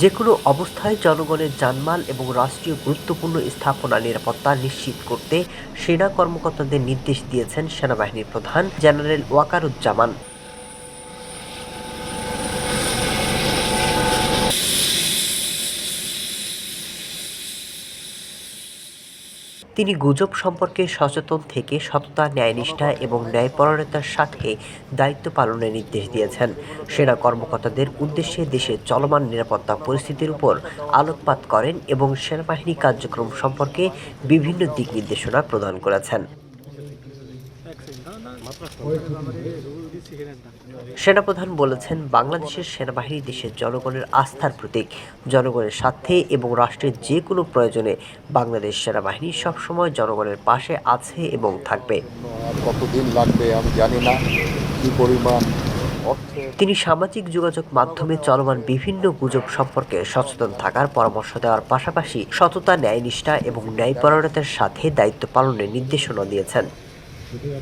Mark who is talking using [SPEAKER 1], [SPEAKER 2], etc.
[SPEAKER 1] যে কোনো অবস্থায় জনগণের জানমাল এবং রাষ্ট্রীয় গুরুত্বপূর্ণ স্থাপনা নিরাপত্তা নিশ্চিত করতে সেনা কর্মকর্তাদের নির্দেশ দিয়েছেন সেনাবাহিনীর প্রধান জেনারেল ওয়াকারুজ্জামান। তিনি গুজব সম্পর্কে সচেতন থেকে সততা, ন্যায়নিষ্ঠা এবং ন্যায়পরায়ণতার সাথে দায়িত্ব পালনের নির্দেশ দিয়েছেন। সেনা কর্মকর্তাদের উদ্দেশ্যে দেশে চলমান নিরাপত্তা পরিস্থিতির উপর আলোকপাত করেন এবং সেনাবাহিনী কার্যক্রম সম্পর্কে বিভিন্ন দিক নির্দেশনা প্রদান করেছেন। সেনাপ্রধান বলেছেন বাংলাদেশের সেনাবাহিনী দেশের জনগণের আস্থার প্রতীক। জনগণের স্বার্থে এবং রাষ্ট্রের যে কোনো প্রয়োজনে বাংলাদেশ সেনাবাহিনী সবসময় জনগণের পাশে আছে এবং থাকবে।
[SPEAKER 2] কতদিন লাগবে আমি জানি না। কি পরিমাণ
[SPEAKER 1] তিনি সামাজিক যোগাযোগ মাধ্যমে চলমান বিভিন্ন গুজব সম্পর্কে সচেতন থাকার পরামর্শ দেওয়ার পাশাপাশি সততা ন্যায়নিষ্ঠা এবং ন্যায়পরায়ণতার সাথে দায়িত্ব পালনের নির্দেশনা দিয়েছেন। Je vais à